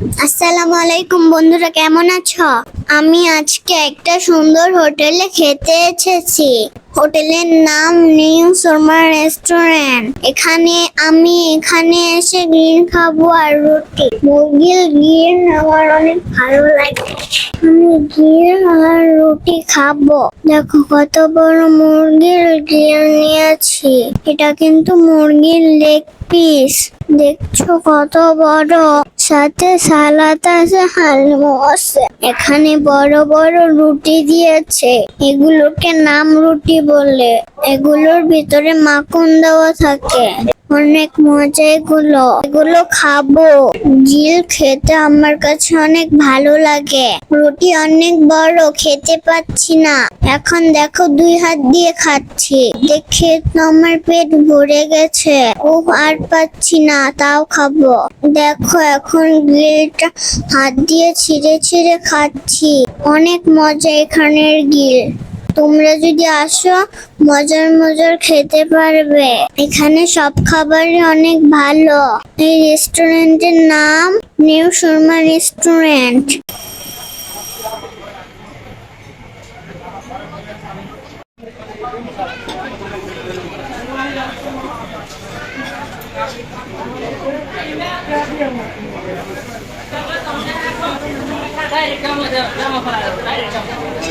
আসসালামু আলাইকুম বন্ধুরা, কেমন আছো? আমি আজকে একটা সুন্দর হোটেলে খেতে এসেছি। হোটেলের নাম নিউ শর্মা রেস্টুরেন্ট। এখানে আমি এখানে এসে গ্রিন খাব আর রুটি। মুরগির গ্রিন আমার অনেক ভালো লাগে। আমি গ্রিন আর রুটি খাব। দেখো কত বড় মুরগির গ্রিল নিয়েছি। এটা কিন্তু মুরগির লেগ পিস দেখছ কত বড়? সাথে সালাদ আছে হালমো আছে এখানে বড় বড় রুটি দিয়েছে। এগুলোকে নাম রুটি বলে। এগুলোর ভিতরে মাখন দেওয়া থাকে। অনেক মজা এগুলো। এগুলো খাব। জিল খেতে আমার কাছে অনেক ভালো লাগে। রুটি অনেক বড়, খেতে পাচ্ছি না। এখন দেখো দুই হাত দিয়ে খাচ্ছি। দেখে আমার পেট ভরে গেছে। ও আর পাচ্ছি না, তাও খাব। দেখো এখন গিলটা হাত দিয়ে ছিঁড়ে ছিঁড়ে খাচ্ছি। অনেক মজা এখানের গিল তোমরা যদি আসো, মজার মজার খেতে পারবে। এখানে সব খাবারই অনেক ভালো। এই রেস্টুরেন্টের নাম নিউ শর্মা রেস্টুরেন্ট। دايركت كم كم فاير دايركت كم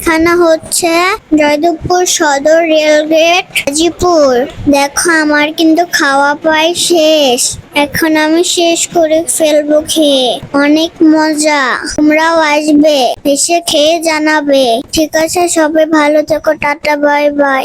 এখানে হচ্ছে জয়দেবপুর সদর রেলগেট গাজীপুর। দেখো, আমার কিন্তু খাওয়া পাই শেষ। এখন আমি শেষ করে ফেলব খেয়ে। অনেক মজা। তোমরাও আসবে, এসে খেয়ে জানাবে। ঠিক আছে, সবাই ভালো থেকো, টাটা, বাই বাই।